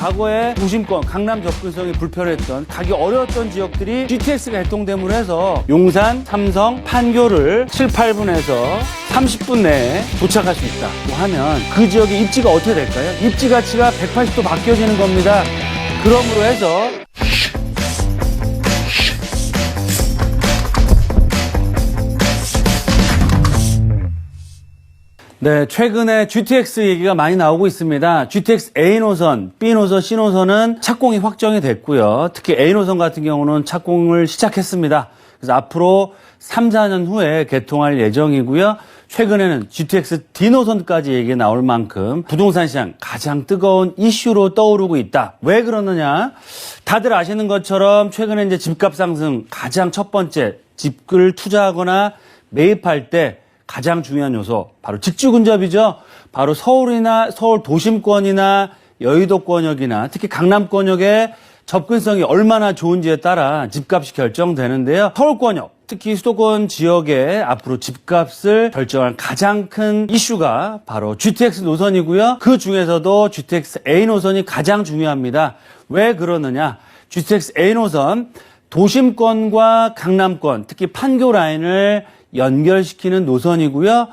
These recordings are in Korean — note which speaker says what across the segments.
Speaker 1: 과거에 도심권, 강남 접근성이 불편했던 가기 어려웠던 지역들이 GTX가 개통됨으로 해서 용산, 삼성, 판교를 7, 8분에서 30분 내에 도착할 수 있다고 하면 그 지역의 입지가 어떻게 될까요? 입지 가치가 180도 바뀌어지는 겁니다. 그러므로 해서 네, 최근에 GTX 얘기가 많이 나오고 있습니다. GTX A 노선, B 노선, C 노선은 착공이 확정이 됐고요. 특히 A 노선 같은 경우는 착공을 시작했습니다. 그래서 앞으로 3, 4년 후에 개통할 예정이고요. 최근에는 GTX D 노선까지 얘기 나올 만큼 부동산 시장 가장 뜨거운 이슈로 떠오르고 있다. 왜 그러느냐? 다들 아시는 것처럼 최근에 이제 집값 상승 가장 첫 번째 집을 투자하거나 매입할 때 가장 중요한 요소 바로 직주 근접이죠. 바로 서울이나 서울 도심권이나 여의도권역이나 특히 강남권역의 접근성이 얼마나 좋은지에 따라 집값이 결정되는데요. 서울권역 특히 수도권 지역의 앞으로 집값을 결정할 가장 큰 이슈가 바로 GTX 노선이고요. 그 중에서도 GTX A 노선이 가장 중요합니다. 왜 그러느냐? GTX A 노선 도심권과 강남권, 특히 판교 라인을 연결시키는 노선이고요.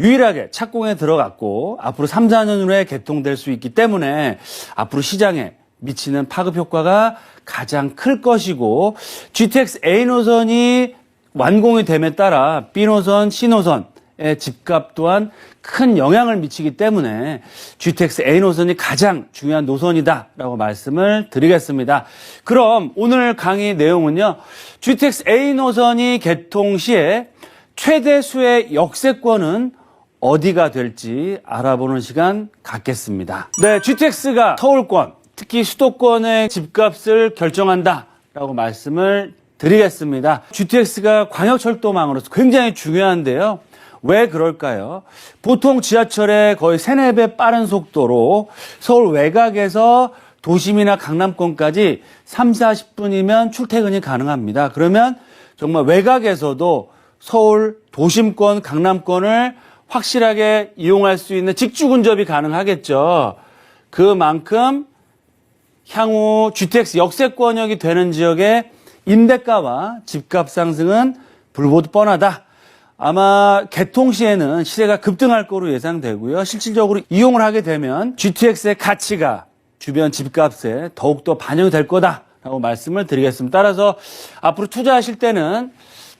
Speaker 1: 유일하게 착공에 들어갔고 앞으로 3, 4년 후에 개통될 수 있기 때문에 앞으로 시장에 미치는 파급 효과가 가장 클 것이고 GTX A 노선이 완공이 됨에 따라 B 노선, C 노선 의 집값 또한 큰 영향을 미치기 때문에 GTX A 노선이 가장 중요한 노선이다라고 말씀을 드리겠습니다. 그럼 오늘 강의 내용은요. GTX A 노선이 개통 시에 최대 수의 역세권은 어디가 될지 알아보는 시간 갖겠습니다. 네, GTX가 서울권, 특히 수도권의 집값을 결정한다 라고 말씀을 드리겠습니다. GTX가 광역철도망으로서 굉장히 중요한데요. 왜 그럴까요? 보통 지하철의 거의 3, 4배 빠른 속도로 서울 외곽에서 도심이나 강남권까지 3, 40분이면 출퇴근이 가능합니다. 그러면 정말 외곽에서도 서울 도심권, 강남권을 확실하게 이용할 수 있는 직주 근접이 가능하겠죠. 그만큼 향후 GTX 역세권역이 되는 지역의 임대가와 집값 상승은 불보듯 뻔하다. 아마 개통 시에는 시세가 급등할 거로 예상되고요. 실질적으로 이용을 하게 되면 GTX의 가치가 주변 집값에 더욱더 반영이 될 거다라고 말씀을 드리겠습니다. 따라서 앞으로 투자하실 때는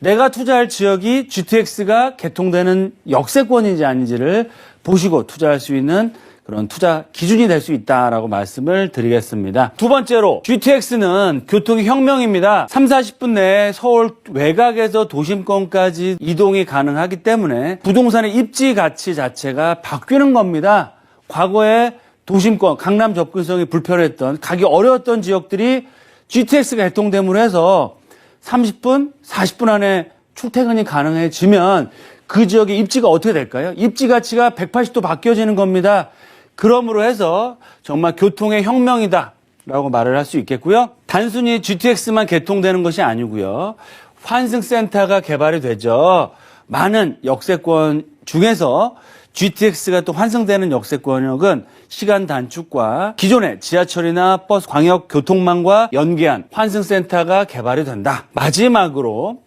Speaker 1: 내가 투자할 지역이 GTX가 개통되는 역세권인지 아닌지를 보시고 투자할 수 있는 그런 투자 기준이 될 수 있다라고 말씀을 드리겠습니다. 두 번째로 GTX는 교통의 혁명입니다. 3, 40분 내에 서울 외곽에서 도심권까지 이동이 가능하기 때문에 부동산의 입지 가치 자체가 바뀌는 겁니다. 과거에 도심권, 강남 접근성이 불편했던 가기 어려웠던 지역들이 GTX가 개통됨으로 해서 30분, 40분 안에 출퇴근이 가능해지면 그 지역의 입지가 어떻게 될까요? 입지 가치가 180도 바뀌어지는 겁니다. 그러므로 해서 정말 교통의 혁명이다. 라고 말을 할 수 있겠고요. 단순히 GTX만 개통되는 것이 아니고요. 환승센터가 개발이 되죠. 많은 역세권 중에서 GTX가 또 환승되는 역세 권역은 시간 단축과 기존의 지하철이나 버스 광역 교통망과 연계한 환승센터가 개발이 된다. 마지막으로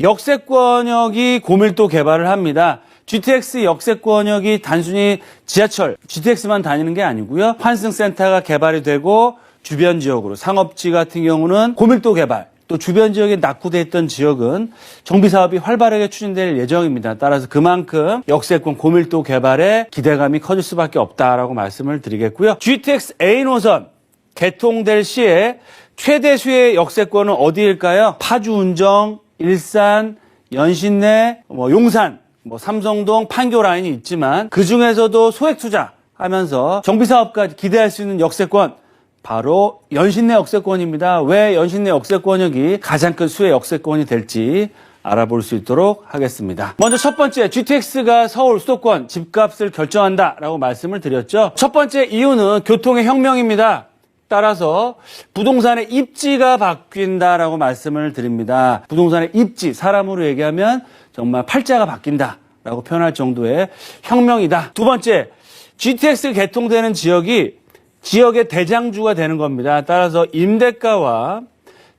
Speaker 1: 역세권역이 고밀도 개발을 합니다. GTX 역세권역이 단순히 지하철, GTX만 다니는 게 아니고요. 환승센터가 개발이 되고 주변 지역으로 상업지 같은 경우는 고밀도 개발, 또 주변 지역에 낙후돼 있던 지역은 정비 사업이 활발하게 추진될 예정입니다. 따라서 그만큼 역세권 고밀도 개발에 기대감이 커질 수밖에 없다라고 말씀을 드리겠고요. GTX A 노선 개통될 시에 최대 수의 역세권은 어디일까요? 파주 운정, 일산, 연신내, 뭐 용산, 뭐 삼성동, 판교 라인이 있지만 그 중에서도 소액 투자 하면서 정비 사업까지 기대할 수 있는 역세권 바로 연신내 역세권입니다. 왜 연신내 역세권역이 가장 큰 수의 역세권이 될지 알아볼 수 있도록 하겠습니다. 먼저 첫 번째, GTX가 서울 수도권 집값을 결정한다라고 말씀을 드렸죠. 첫 번째 이유는 교통의 혁명입니다. 따라서 부동산의 입지가 바뀐다라고 말씀을 드립니다. 부동산의 입지, 사람으로 얘기하면 정말 팔자가 바뀐다라고 표현할 정도의 혁명이다. 두 번째, GTX 개통되는 지역이 지역의 대장주가 되는 겁니다. 따라서 임대가와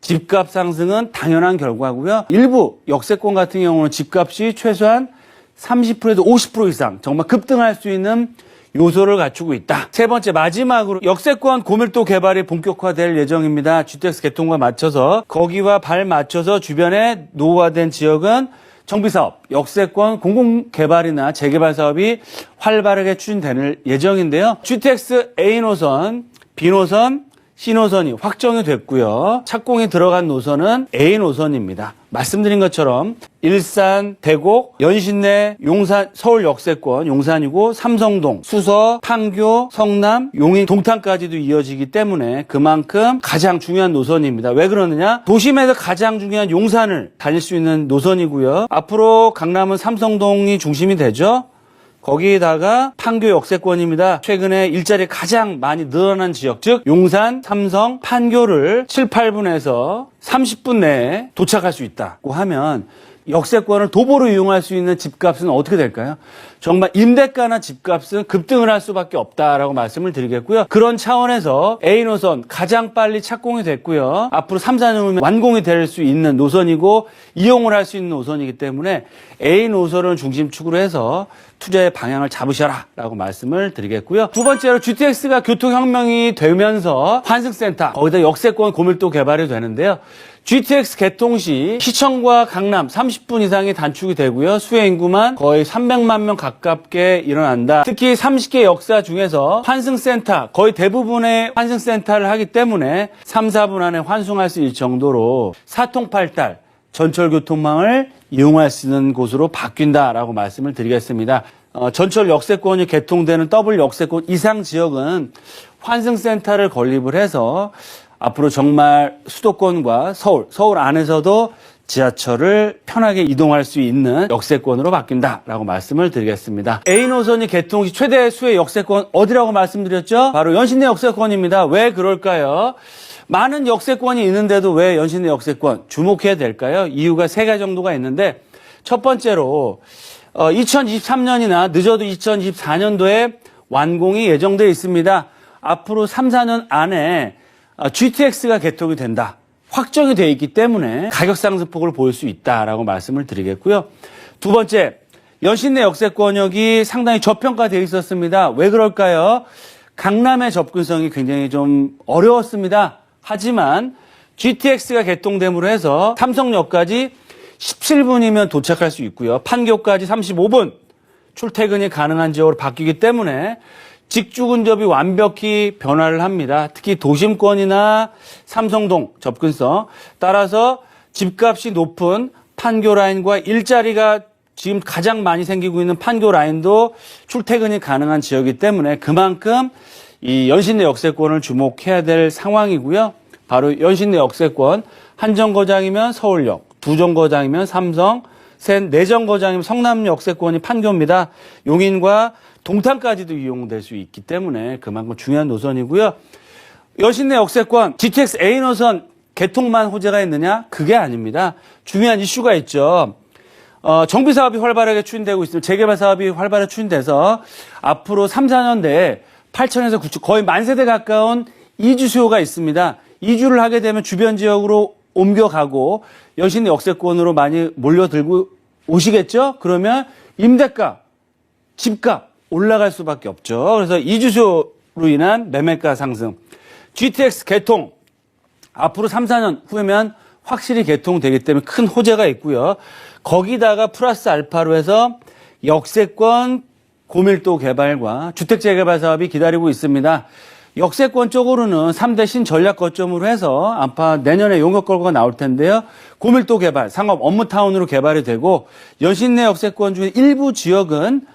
Speaker 1: 집값 상승은 당연한 결과고요. 일부 역세권 같은 경우는 집값이 최소한 30%에서 50% 이상 정말 급등할 수 있는 요소를 갖추고 있다. 세 번째 마지막으로 역세권 고밀도 개발이 본격화될 예정입니다. GTX 개통과 맞춰서 거기와 발 맞춰서 주변에 노후화된 지역은 정비사업, 역세권 공공개발이나 재개발 사업이 활발하게 추진될 예정인데요. GTX A 노선, B 노선, C 노선이 확정이 됐고요. 착공이 들어간 노선은 A 노선입니다. 말씀드린 것처럼 일산, 대곡, 연신내, 용산, 서울 역세권, 용산이고 삼성동, 수서, 판교, 성남, 용인, 동탄까지도 이어지기 때문에 그만큼 가장 중요한 노선입니다. 왜 그러느냐? 도심에서 가장 중요한 용산을 다닐 수 있는 노선이고요. 앞으로 강남은 삼성동이 중심이 되죠. 거기에다가 판교 역세권입니다. 최근에 일자리 가장 많이 늘어난 지역, 즉 용산, 삼성, 판교를 7, 8분에서 30분 내에 도착할 수 있다고 하면 역세권을 도보로 이용할 수 있는 집값은 어떻게 될까요? 정말 임대가나 집값은 급등을 할 수밖에 없다라고 말씀을 드리겠고요. 그런 차원에서 A 노선 가장 빨리 착공이 됐고요. 앞으로 3, 4년 후면 완공이 될 수 있는 노선이고 이용을 할 수 있는 노선이기 때문에 A 노선을 중심축으로 해서 투자의 방향을 잡으셔라라고 말씀을 드리겠고요. 두 번째로 GTX가 교통혁명이 되면서 환승센터 거기다 역세권 고밀도 개발이 되는데요. GTX 개통 시 시청과 강남 30분 이상이 단축이 되고요. 수혜 인구만 거의 300만 명 가깝게 일어난다. 특히 30개 역사 중에서 환승센터 거의 대부분의 환승센터를 하기 때문에 3, 4분 안에 환승할 수 있을 정도로 사통팔달 전철 교통망을 이용할 수 있는 곳으로 바뀐다라고 말씀을 드리겠습니다. 어, 전철 역세권이 개통되는 더블 역세권 이상 지역은 환승센터를 건립을 해서 앞으로 정말 수도권과 서울, 서울 안에서도 지하철을 편하게 이동할 수 있는 역세권으로 바뀐다라고 말씀을 드리겠습니다. A 노선이 개통 시 최대 수의 역세권 어디라고 말씀드렸죠? 바로 연신내 역세권입니다. 왜 그럴까요? 많은 역세권이 있는데도 왜 연신내 역세권 주목해야 될까요? 이유가 세 가지 정도가 있는데 첫 번째로 어, 2023년이나 늦어도 2024년도에 완공이 예정되어 있습니다. 앞으로 3, 4년 안에 어, GTX가 개통이 된다. 확정이 되어 있기 때문에 가격 상승폭을 보일 수 있다라고 말씀을 드리겠고요. 두 번째, 연신 내 역세 권역이 상당히 저평가되어 있었습니다. 왜 그럴까요? 강남의 접근성이 굉장히 좀 어려웠습니다. 하지만 GTX가 개통됨으로 해서 삼성역까지 17분이면 도착할 수 있고요. 판교까지 35분 출퇴근이 가능한 지역으로 바뀌기 때문에 직주 근접이 완벽히 변화를 합니다. 특히 도심권이나 삼성동 접근성 따라서 집값이 높은 판교 라인과 일자리가 지금 가장 많이 생기고 있는 판교 라인도 출퇴근이 가능한 지역이기 때문에 그만큼 이 연신내 역세권을 주목해야 될 상황이고요. 바로 연신내 역세권 한 정거장이면 서울역, 두 정거장이면 삼성, 셋, 네 정거장이면 성남 역세권이 판교입니다. 용인과 동탄까지도 이용될 수 있기 때문에 그만큼 중요한 노선이고요. 여신내 역세권 GTX A 노선 개통만 호재가 있느냐? 그게 아닙니다. 중요한 이슈가 있죠. 어, 정비 사업이 활발하게 추진되고 있으면 재개발 사업이 활발하게 추진돼서 앞으로 3, 4년 내에 8천에서 9천 거의 만 세대 가까운 이주 수요가 있습니다. 이주를 하게 되면 주변 지역으로 옮겨가고 여신 역세권으로 많이 몰려들고 오시겠죠? 그러면 임대가, 집값 올라갈 수밖에 없죠. 그래서 이주수로 인한 매매가 상승. GTX 개통 앞으로 3, 4년 후면 확실히 개통되기 때문에 큰 호재가 있고요. 거기다가 플러스 알파로 해서 역세권 고밀도 개발과 주택 재개발 사업이 기다리고 있습니다. 역세권 쪽으로는 3대 신전략 거점으로 해서 아파 내년에 용역걸고가 나올 텐데요. 고밀도 개발, 상업 업무타운으로 개발이 되고 연신내 역세권 중에 일부 지역은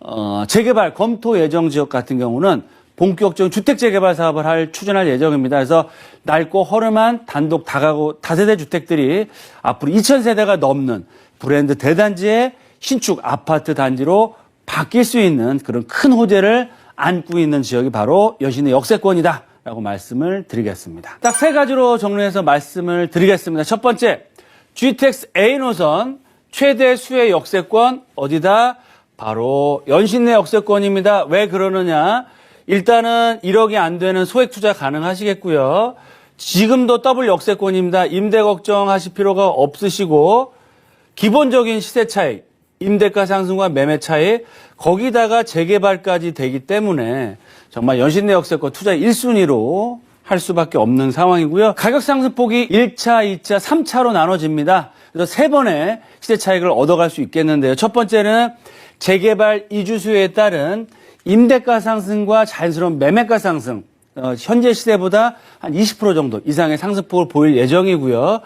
Speaker 1: 어, 재개발 검토 예정 지역 같은 경우는 본격적인 주택 재개발 사업을 할 추진할 예정입니다. 그래서 낡고 허름한 단독 다가구 다세대 주택들이 앞으로 2,000세대가 넘는 브랜드 대단지의 신축 아파트 단지로 바뀔 수 있는 그런 큰 호재를 안고 있는 지역이 바로 여신의 역세권이다. 라고 말씀을 드리겠습니다. 딱 세 가지로 정리해서 말씀을 드리겠습니다. 첫 번째, GTX A 노선 최대 수의 역세권 어디다? 바로 연신내 역세권입니다. 왜 그러느냐? 일단은 1억이 안 되는 소액 투자 가능하시겠고요. 지금도 더블 역세권입니다. 임대 걱정하실 필요가 없으시고 기본적인 시세 차이, 임대가 상승과 매매 차이, 거기다가 재개발까지 되기 때문에 정말 연신내 역세권 투자 1순위로 할 수밖에 없는 상황이고요. 가격 상승폭이 1차, 2차, 3차로 나눠집니다. 그래서 세 번의 시세 차익을 얻어갈 수 있겠는데요. 첫 번째는 재개발 이주 수요에 따른 임대가 상승과 자연스러운 매매가 상승. 어, 현재 시세보다 한 20% 정도 이상의 상승폭을 보일 예정이고요.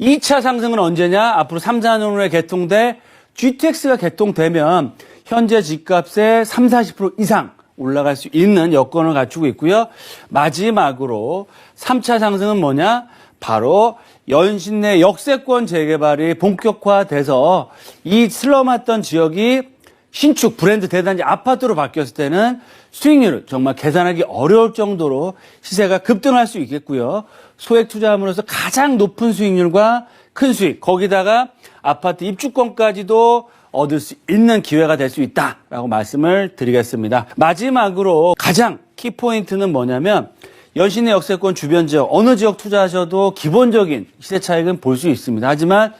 Speaker 1: 2차 상승은 언제냐? 앞으로 3, 4년 후에 개통돼 GTX가 개통되면 현재 집값의 3, 40% 이상 올라갈 수 있는 여건을 갖추고 있고요. 마지막으로 3차 상승은 뭐냐? 바로 연신 내 역세권 재개발이 본격화돼서 이 슬럼했던 지역이 신축 브랜드 대단지 아파트로 바뀌었을 때는 수익률을 정말 계산하기 어려울 정도로 시세가 급등할 수 있겠고요. 소액 투자함으로써 가장 높은 수익률과 큰 수익, 거기다가 아파트 입주권까지도 얻을 수 있는 기회가 될 수 있다라고 말씀을 드리겠습니다. 마지막으로 가장 키포인트는 뭐냐면 연신의 역세권 주변 지역 어느 지역 투자하셔도 기본적인 시세 차익은 볼 수 있습니다. 하지만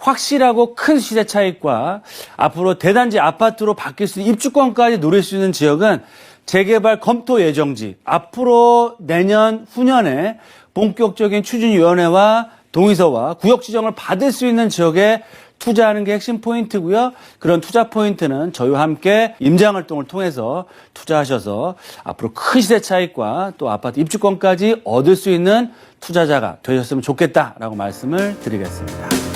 Speaker 1: 확실하고 큰 시세 차익과 앞으로 대단지 아파트로 바뀔 수 있는 입주권까지 누릴 수 있는 지역은 재개발 검토 예정지 앞으로 내년 후년에 본격적인 추진위원회와 동의서와 구역 지정을 받을 수 있는 지역에 투자하는 게 핵심 포인트고요. 그런 투자 포인트는 저희와 함께 임장 활동을 통해서 투자하셔서 앞으로 큰 시세 차익과 또 아파트 입주권까지 얻을 수 있는 투자자가 되셨으면 좋겠다라고 말씀을 드리겠습니다.